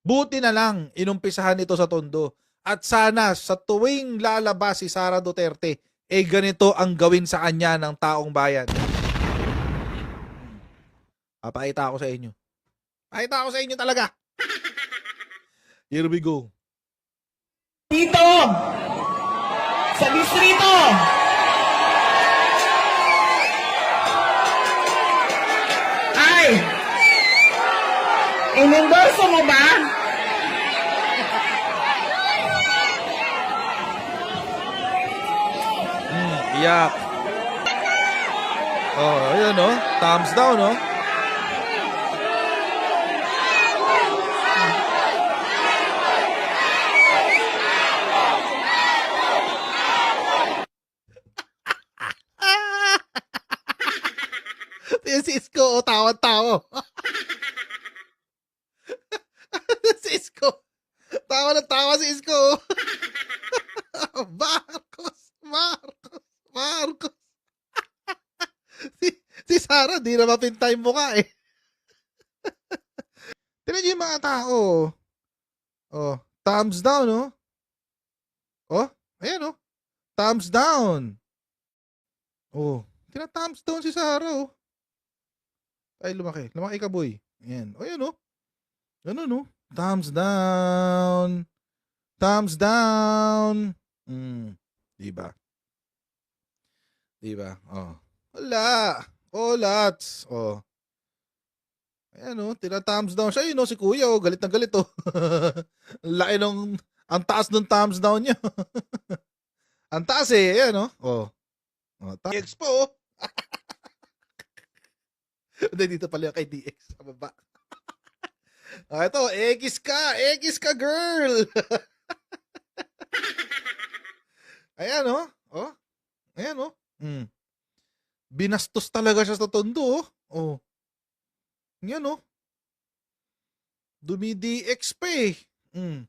Buti na lang inumpisahan ito sa Tondo. At sana sa tuwing lalabas si Sara Duterte, eh ganito ang gawin sa kanya ng taong bayan. Papakita ako sa inyo. Pakita ako sa inyo talaga. Here we go. Dito! Sa distrito! Ay! Inendorso mo ba? Iyak. Oh, ayun oh. Thumbs down oh. si Cisco, oh, tawa-tawa. si Sarah, di na mapintay mo ka eh. Tinan yung mga tao. Oh, thumbs down, oh. Oh, ayan, oh. Thumbs down. Oh, tina-thumbs down si Sarah, oh. Ay, lumaki. Lumaki ka, boy. Ayan. O, ayan, oh. Ganun, oh. Thumbs down. Thumbs down. Mm, di ba? Di ba? Oh. Wala. Oh, lots. Oh. Ayan, oh. Tina-thumbs down siya. Yun, oh, si kuya, oh. Galit na galit, oh. Laki nung, ang taas nung thumbs down niya. ang taas, eh. Ayan, oh. Oh. Oh, ta- Expo, oh. Hindi, dito pala yung kay DX sa baba. ah, ito, X ka! X ka, girl! Ayan, oh. Oh. Ayan, oh. Mm. Binastos talaga siya sa tondo, oh. Oh. Yan, oh. Dumi-DX pa, eh. Mm.